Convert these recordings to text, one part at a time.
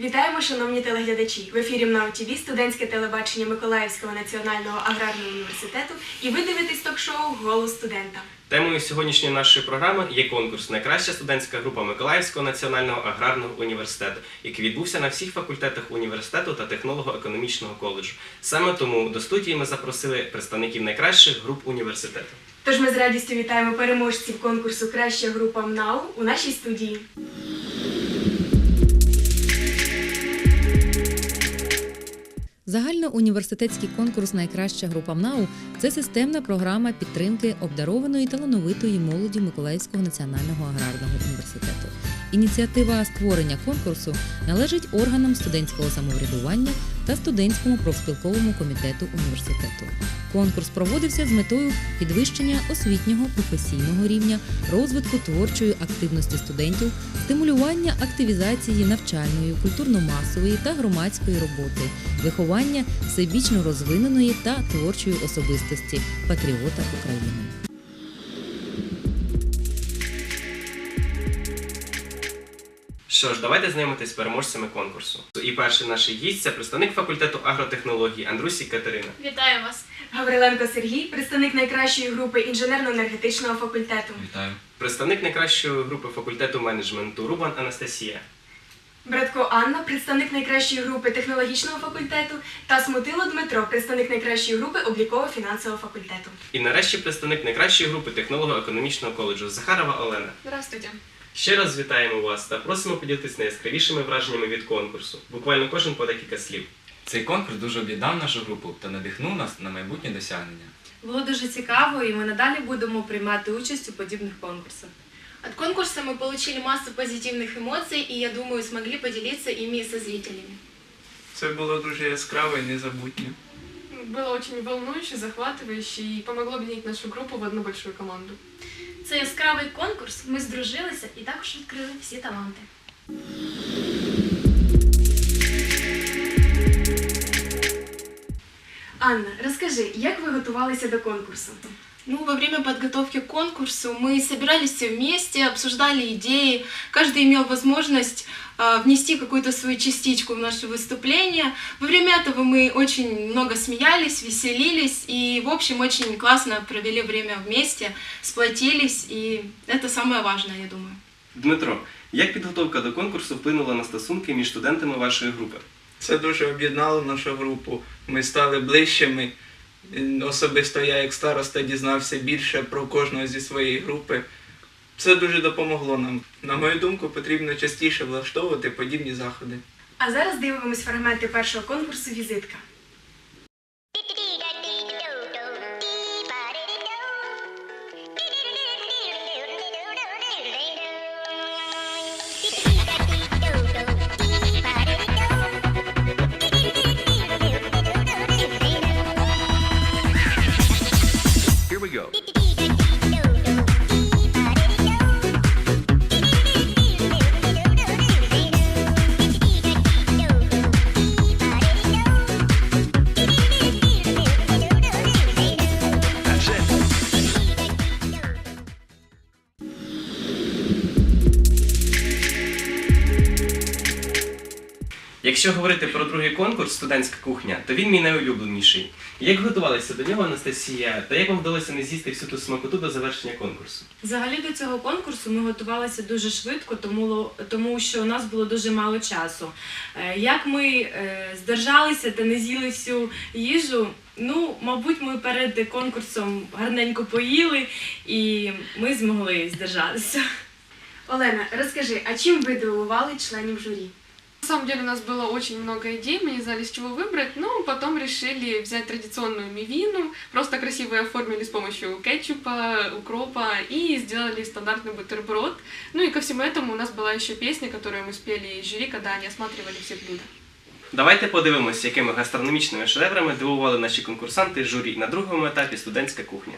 Вітаємо, шановні телеглядачі! В ефірі МНАУ ТВ студентське телебачення Миколаївського національного аграрного університету і ви дивитесь ток-шоу Голос студента. Темою сьогоднішньої нашої програми є конкурс Найкраща студентська група Миколаївського національного аграрного університету, який відбувся на всіх факультетах університету та технолого-економічного коледжу. Саме тому до студії ми запросили представників найкращих груп університету. Тож ми з радістю вітаємо переможців конкурсу Краща група МНАУ у нашій студії. Загальноуніверситетський конкурс Найкраща група МНАУ це системна програма підтримки обдарованої талановитої молоді Миколаївського національного аграрного університету. Ініціатива створення конкурсу належить органам студентського самоврядування та студентському профспілковому комітету університету. Конкурс проводився з метою підвищення освітнього професійного рівня, розвитку творчої активності студентів, стимулювання активізації навчальної, культурно-масової та громадської роботи, виховання всебічно розвиненої та творчої особистості патріота України. Що ж, давайте знайомитись з переможцями конкурсу. І перший наш гість це представник факультету агротехнології Андрусі Катерина. Вітаю вас. Гавриленко Сергій, представник найкращої групи інженерно-енергетичного факультету. Вітаю. Представник найкращої групи факультету менеджменту Рубан Анастасія. Братко Анна, представник найкращої групи технологічного факультету, та Смутило Дмитро, представник найкращої групи обліково-фінансового факультету. І нарешті представник найкращої групи технолого-економічного коледжу Захарова Олена. Здравствуйте. Ще раз вітаємо вас та просимо поділитися найяскравішими враженнями від конкурсу. Буквально кожен по декілька слів. Цей конкурс дуже об'єднав нашу групу та надихнув нас на майбутнє досягнення. Було дуже цікаво, і ми надалі будемо приймати участь у подібних конкурсах. От конкурса мы получили массу позитивных эмоций и, я думаю, смогли поделиться ими со зрителями. Це було дуже яскраво і незабутнє. Было очень волнующе, захватывающе и помогло объединить нашу группу в одну большую команду. Це яскравий конкурс. Ми здружилися і також відкрили всі таланти. Анна, розкажи, як ви готувалися до конкурсу? Ну, во время подготовки к конкурсу мы собирались все вместе, обсуждали идеи, каждый имел возможность а, внести какую-то свою частичку в наше выступление. Во время этого мы очень много смеялись, веселились и, в общем, очень классно провели время вместе, сплотились, и это самое важное, я думаю. Дмитро, як підготовка до конкурсу вплинула на стосунки між студентами вашої групи? Це дуже об'єднало нашу групу. Ми стали ближчими. Особисто я, як староста, дізнався більше про кожного зі своєї групи. Це дуже допомогло нам. На мою думку, потрібно частіше влаштовувати подібні заходи. А зараз дивимось фрагменти першого конкурсу Візитка. Якщо говорити про другий конкурс Студентська кухня, то він мій найулюбленіший. Як готувалися до нього Анастасія, та як вам вдалося не з'їсти всю ту смакоту до завершення конкурсу? Взагалі до цього конкурсу ми готувалися дуже швидко, тому, тому що у нас було дуже мало часу. Е, Як ми е, здержалися та не з'їли всю їжу, ну, мабуть, ми перед конкурсом гарненько поїли і ми змогли здержатися. Олена, розкажи, а чим ви дивували членів журі? На самом деле у нас было очень много идей, мы не знали, с чего выбрать, но потом решили взять традиционную мивину, просто красиво ее оформили с помощью кетчупа, укропа и сделали стандартный бутерброд. Ну и ко всему этому у нас была еще песня, которую мы спели из жюри, когда они осматривали все блюда. Давайте подивимося, якими гастрономічними шедеврами дивували наші конкурсанти журі на другому етапі студентська кухня.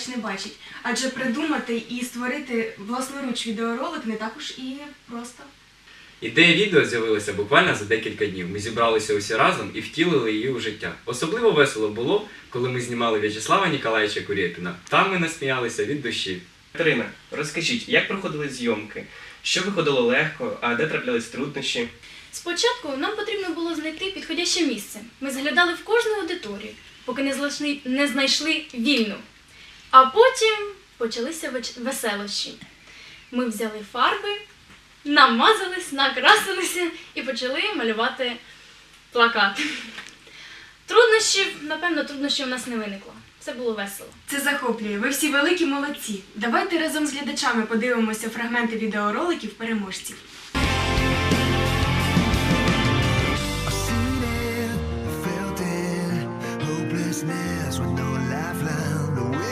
Викладач не бачить? Адже придумати і створити власноруч відеоролик не так уж і просто. Ідея відео з'явилася буквально за декілька днів. Ми зібралися усі разом і втілили її у життя. Особливо весело було, коли ми знімали В'ячеслава Ніколаєвича Курєпіна. Там ми насміялися від душі. Катерина, розкажіть, як проходили зйомки? Що виходило легко, а де траплялись труднощі? Спочатку нам потрібно було знайти підходяще місце. Ми заглядали в кожну аудиторію, поки не знайшли вільну. А потім почалися веселощі. Ми взяли фарби, намазались, накрасилися і почали малювати плакати. Труднощів, напевно, труднощів у нас не виникло. Все було весело. Це захоплює. Ви всі великі молодці. Давайте разом з глядачами подивимося фрагменти відеороликів переможців. Hopelessness with no lifeline,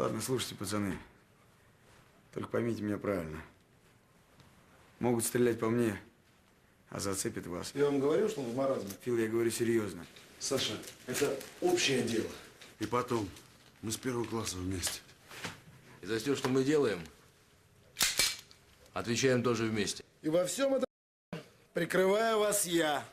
Ладно, слушайте, пацаны. Только поймите меня правильно. Могут стрелять по мне, а зацепит вас. Я вам говорил, что он в маразме. Фил, я говорю серьезно. Саша, это общее дело. И потом, мы с первого класса вместе. И за все, что мы делаем, отвечаем тоже вместе. И во всем этом прикрываю вас я.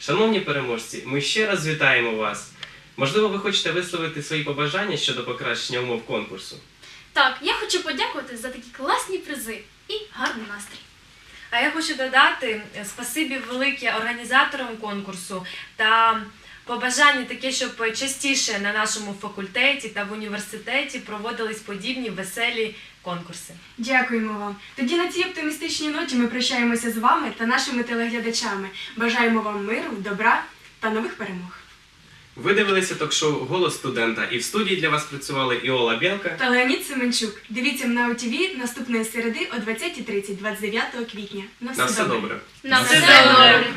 Шановні переможці, ми ще раз вітаємо вас. Можливо, ви хочете висловити свої побажання щодо покращення умов конкурсу. Так, я хочу подякувати за такі класні призи і гарний настрій. А я хочу додати е, спасибі велике організаторам конкурсу та побажання таке, щоб частіше на нашому факультеті та в університеті проводились подібні веселі конкурси. Дякуємо вам. Тоді на цій оптимістичній ноті ми прощаємося з вами та нашими телеглядачами. Бажаємо вам миру, добра та нових перемог. Ви дивилися ток-шоу Голос студента і в студії для вас працювали Іола Білка. Та Леонід Семенчук. Дивіться на УТВ наступної середи о 20.30, 29 квітня. На все добре. На все все добре. добре.